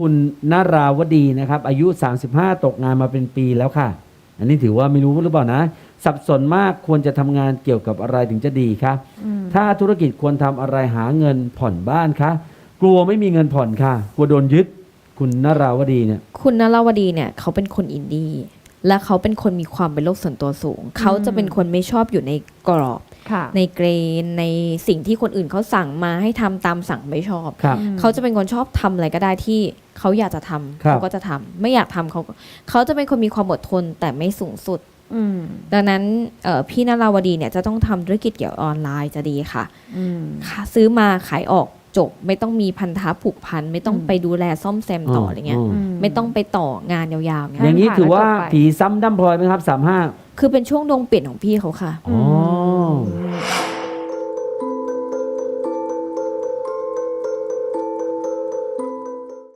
คุณนาราวดีนะครับ อายุ 35 ตกงานมาเป็นปีแล้วค่ะ อันนี้ถือว่าไม่รู้หรือเปล่านะ สับสนมากควรจะทำงานเกี่ยวกับอะไรถึงจะดีคะถ้าธุรกิจควรทำอะไรหาเงินผ่อนบ้านคะกลัวไม่มีเงินผ่อนค่ะ กลัวโดนยึด คุณนาราวดีเนี่ย คุณนราวดีเนี่ยเขาเป็นคนอินดี้และเขาเป็นคนมีความเป็นโลกส่วนตัวสูง เขาจะเป็นคนไม่ชอบอยู่ในกรอบค่ะ ในเกรนในสิ่งที่คนอื่นเขาสั่งมาให้ทำตามสั่งไม่ชอบครับเขาจะเป็นคนชอบทำอะไรก็ได้ที่เขาอยากจะทำครับเขาก็จะทำไม่อยากทำเขาก็เขาจะเป็นคนมีความอดทนแต่ไม่สูงสุดอืมดังนั้นเอ่อพี่นราวดีเนี่ยจะต้องทำธุรกิจเกี่ยวกับออนไลน์จะดีค่ะอืมค่ะซื้อมาขายออกจบ ไม่ต้องมีพันธะผูกพัน ไม่ต้องอืมไปดูแลซ่อมแซมต่ออะไรเงี้ยมไม่ต้องไปต่องานยาวๆเนี่ยอย่างนี้ถือว่าผ่านแล้วจบไปผีซ้ำดำพลอยไหมครับสามห้าคือเป็นช่วงดวงเปลี่ยนของพี่เขาค่ะอ๋อ